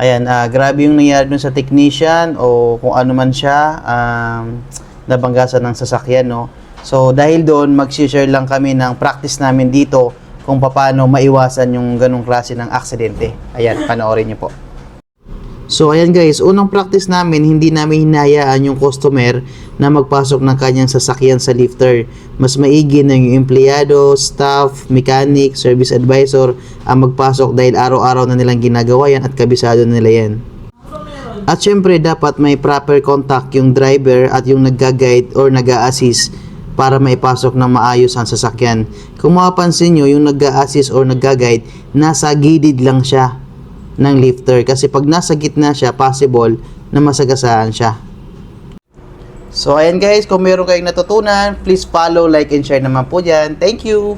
Ayan, ah, grabe yung nangyari dun sa technician o kung ano man siya, um, nabanggasan ng sasakyan, no? So, dahil doon, mag-share lang kami ng practice namin dito kung paano maiwasan yung ganong klase ng aksidente. Ayan, panoorin niyo po. So ayan guys, unang practice namin, hindi namin hinayaan yung customer na magpasok ng kanyang sasakyan sa lifter. Mas maigi na yung empleyado, staff, mechanic, service advisor ang magpasok dahil araw-araw na nilang ginagawa yan at kabisado na nila yan. At syempre dapat may proper contact yung driver at yung nagga-guide or nag-a-assist para maipasok ng maayos ang sasakyan. Kung mapapansin nyo, yung nag-a-assist or nagga-guide, nasa gilid lang siya ng lifter kasi pag nasa gitna siya, possible na masagasaan siya. So ayan guys, kung meron kayong natutunan, please follow, like, and share naman po dyan. Thank you!